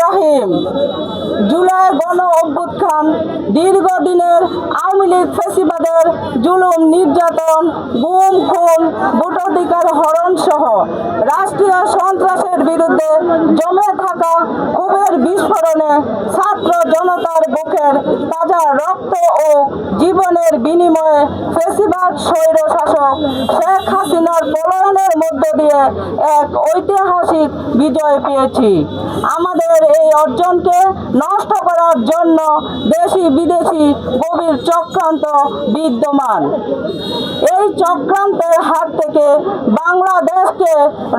রহিম জুলাই গণ অভ্যুত্থান, দীর্ঘদিনের আওয়ামী লীগ ফেসিবাদের জুলুম, নির্যাতন, গুম, খুন, ভোটাধিকার হরণ সহ রাষ্ট্রীয় সন্ত্রাসের বিরুদ্ধে জমে থাকা ক্ষোভের বিস্ফোরণে ছাত্র জনতার বুকের তাজা রক্ত ও জীবনের বিনিময়ে ফেসিবাদ স্বৈর শাসক শেখ হাসিনার পলায়নের মধ্য দিয়ে এক ঐতিহাসিক বিজয় পেয়েছি। আমাদের এই অর্জনকে নষ্ট করার জন্য দেশি বিদেশি গভীর চক্রান্ত বিদ্যমান। এই চক্রান্তের হাত থেকে বাংলাদেশকে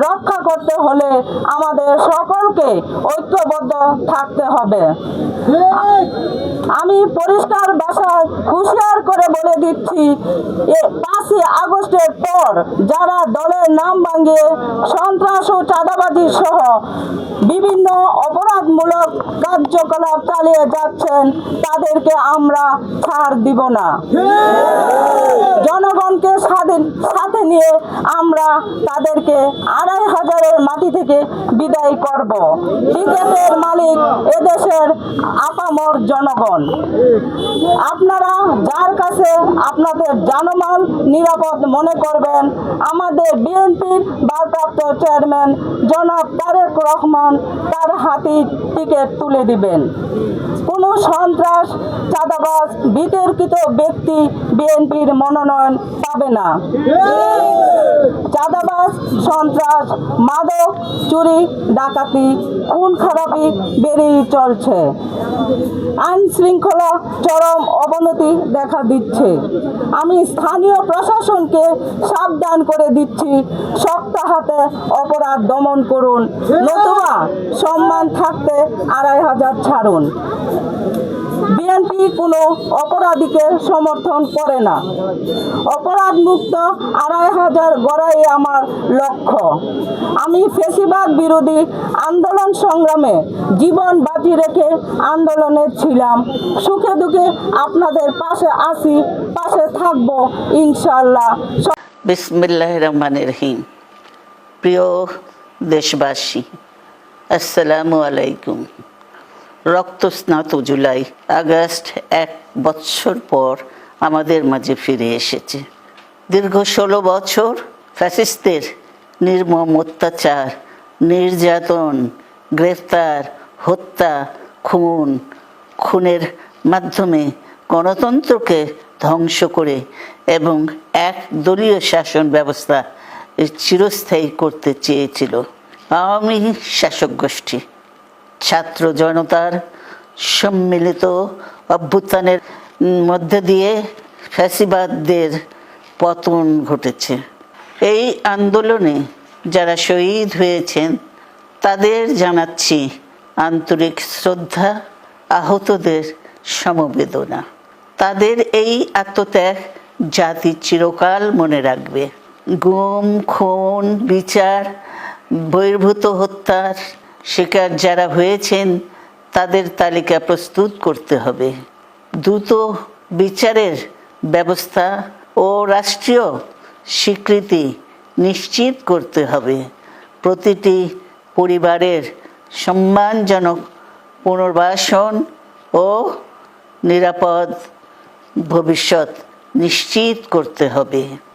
রক্ষা করতে হলে আমাদের সকলকে ঐক্যবদ্ধ থাকতে হবে। আমি পরিষ্কার ভাষায় হুঁশিয়ার করে বলে দিচ্ছি পাঁচই আগস্টের পর যারা দলের নাম ভাঙিয়ে সন্ত্রাস ও চাঁদাবাজি সহ বিভিন্ন অপরাধমূলক কার্যকলাপ চালিয়ে যাচ্ছেন, তাদেরকে আমরা ছাড় দিব না। জনগণকে স্বাধীন সাথে নিয়ে আমরা তাদেরকে আড়াই হাজারের মাটি থেকে বিদায় করব। টিকেটের মালিক এদেশের আপামর জনগণ। আপনারা যার কাছে আপনাদের জানমাল নিরাপদ মনে করবেন, আমাদের বিএনপির ভারপ্রাপ্ত চেয়ারম্যান জনাব তারেক রহমান তার হাতে টিকিট তুলে দিবেন। সন্ত্রাস, চাঁদাবাজ, বিতর্কিত ব্যক্তি বিএনপির মনোনয়ন পাবে না। চাঁদাবাজ, সন্ত্রাস, মাদক, চুরি, ডাকাতি, খুন খারাপি বেড়েই চলছে। আইন শৃঙ্খলা চরম অবনতি দেখা দিচ্ছে। আমি স্থানীয় প্রশাসনকে সাবধান করে দিচ্ছি শক্ত হাতে অপরাধ দমন করুন। নতুবা সম্মান থাকতে আড়াই হাজার ছাড়ুন। বিএনপি কোনো অপরাধীকে সমর্থন করে না। অপরাধ মুক্ত আড়াই হাজার গড়াই আমার লক্ষ্য। আমি ফেসিবাদ বিরোধী আন্দোলন সংগ্রামে জীবন বাজি রেখে আন্দোলনে ছিলাম। সুখে দুঃখে আপনাদের পাশে আসি পাশে থাকব ইনশাল্লাহ বিসমিল্লাহ রহমান রহিম। প্রিয় দেশবাসী আসসালামু আলাইকুম। রক্তস্নাত জুলাই, আগস্ট এক বৎসর পর আমাদের মাঝে ফিরে এসেছে। দীর্ঘ ষোলো বছর ফ্যাসিস্টদের নির্মম অত্যাচার, নির্যাতন, গ্রেফতার, হত্যা, খুন, খুনের মাধ্যমে গণতন্ত্রকে ধ্বংস করে এবং এক দলীয় শাসন ব্যবস্থা চিরস্থায়ী করতে চেয়েছিল। আওয়ামী শাসক গোষ্ঠী ছাত্র জনতার সম্মিলিত অভ্যুত্থানের মধ্যে দিয়ে ফ্যাসিবাদদের পতন ঘটেছে। এই আন্দোলনে যারা শহীদ হয়েছেন, তাদের জানাচ্ছি আন্তরিক শ্রদ্ধা, আহতদের সমবেদনা। তাদের এই আত্মত্যাগ জাতি চিরকাল মনে রাখবে। গুম, খুন, বিচার বহির্ভূত হত্যার শিকার যারা হয়েছেন, তাদের তালিকা প্রস্তুত করতে হবে। দ্রুত বিচারের ব্যবস্থা ও রাষ্ট্রীয় স্বীকৃতি নিশ্চিত করতে হবে। প্রতিটি পরিবারের সম্মানজনক পুনর্বাসন ও নিরাপদ ভবিষ্যৎ নিশ্চিত করতে হবে।